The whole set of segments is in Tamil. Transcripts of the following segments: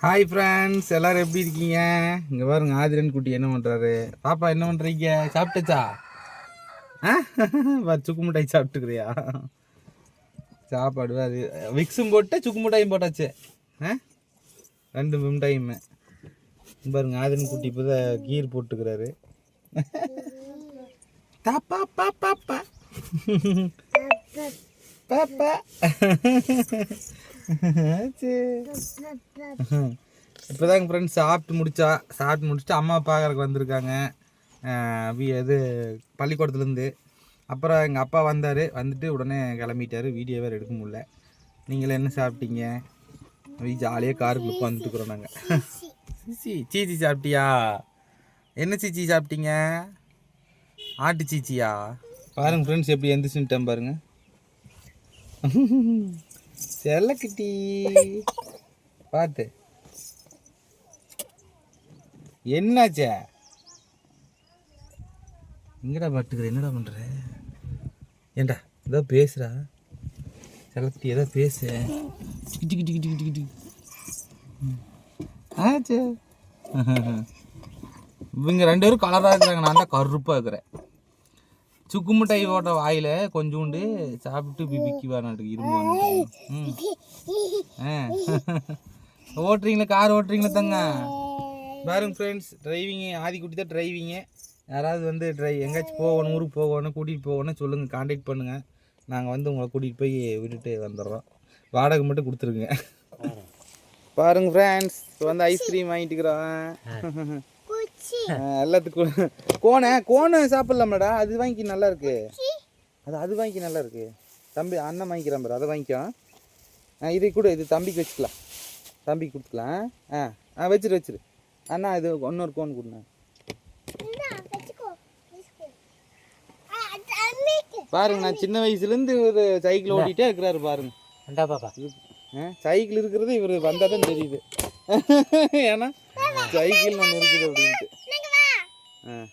ஹாய் ஃப்ரெண்ட்ஸ் எல்லாரும் எப்படி இருக்கீங்க? இங்கே பாருங்க ஆதிரன் குட்டி என்ன பண்ணுறாரு பாப்பா என்ன பண்ணுறீங்க சாப்பிட்டுச்சா? ஆ? சுக்கு மிட்டாய் சாப்பிட்டுக்கிறியா? சாப்பாடு அது விக்ஸும் போட்டு சுக்கு மிட்டாயும் போட்டாச்சு. ஆ? ரெண்டு மிட்டாயுமே. பாருங்க ஆதிரன் குட்டி இப்போ தான் கீர் போட்டுக்கிறாரு. தாப்பா பாப்பா பா பாப்பா. இப்போதாங்க ஃப்ரெண்ட்ஸ் சாப்பிட்டு முடிச்சா சாப்பிட்டு முடிச்சுட்டு அம்மா பார்க்கறக்கு வந்திருக்காங்க. இது பள்ளிக்கூடத்துலேருந்து அப்புறம் எங்கள் அப்பா வந்தார். வந்துட்டு உடனே கிளம்பிட்டாரு. வீடியோ வேறு எடுக்க முடியல. நீங்களே என்ன சாப்பிட்டீங்க? ஜாலியாக காருக்குள்ள உட்காந்துட்டுக்குறோம் நாங்கள் சீச்சி சீச்சி. சாப்பிட்டியா? என்ன சீச்சி சாப்பிட்டீங்க? ஆட்டு சீச்சியா? பாருங்க ஃப்ரெண்ட்ஸ் எப்படி எந்திரிச்சுட்டேன் பாருங்க. செல்லக்குட்டி பார்த்து என்னாச்சே? எங்கடா பட்டுக்கிற என்னடா பண்ற? ஏண்டா ஏதோ பேசுறா. செல்லக்குட்டி ஏதோ பேசு. கிட்டி கிட்டி கிட்டி கிட்டி கிட்டி. ஆச்சே. இவங்க ரெண்டு பேரும் கலராக இருக்கிறாங்க. நான் தான் கருப்பாக இருக்கிறேன். சுக்கு மிட்டாய் ஓட்ட வாயில கொஞ்சோண்டு சாப்பிட்டு பிபிக்கு வேணாட்டுக்கு இரும்பு வேணாட்டுக்கு. ம். ஆ. ஓட்டுறீங்களா கார் ஓட்டுறீங்களா தங்க. பாருங்க ஃப்ரெண்ட்ஸ் டிரைவிங்கு ஆதிக்குட்டி தான் டிரைவிங்கு யாராவது வந்து ட்ரை எங்கேயாச்சும் போகணும் ஊருக்கு போகணும் கூட்டிகிட்டு போகணும் சொல்லுங்கள் காண்டாக்ட் பண்ணுங்கள் நாங்கள் வந்து உங்களை கூட்டிகிட்டு போய் விட்டுட்டு வந்துடுறோம். வாடகை மட்டும் கொடுத்துருங்க. பாருங்க. ஃப்ரெண்ட்ஸ் இப்போ வந்து ஐஸ்கிரீம் வாங்கிட்டுக்கிறோம் எல்லாத்துக்கும். கோனை கோனை சாப்பிட்லாமாடா அது வாங்கி நல்லா இருக்கு. அது அது வாங்கி நல்லா இருக்கு. தம்பி அண்ணன் வாங்கிக்கிறான் பாரு அதை வாங்கிக்கோ. ஆ இது கூட இது தம்பிக்கு வச்சுக்கலாம். தம்பிக்கு கொடுத்துக்கலாம். ஆ ஆ வச்சிரு வச்சிரு. அண்ணா இது இன்னொரு கோன் கொடுண்ணா. பாருங்க நான் சின்ன வயசுலேருந்து ஒரு சைக்கிள் ஓட்டிகிட்டே இருக்கிறாரு பாருங்க. அண்டா பாப்பா. சைக்கிள் இருக்கிறது இவர் வந்தால் தான் தெரியுது. ஏன்னா சைக்கிள் ஒன்று இருக்குது அப்படின்ட்டு. 嗯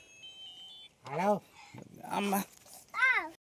hello 阿妈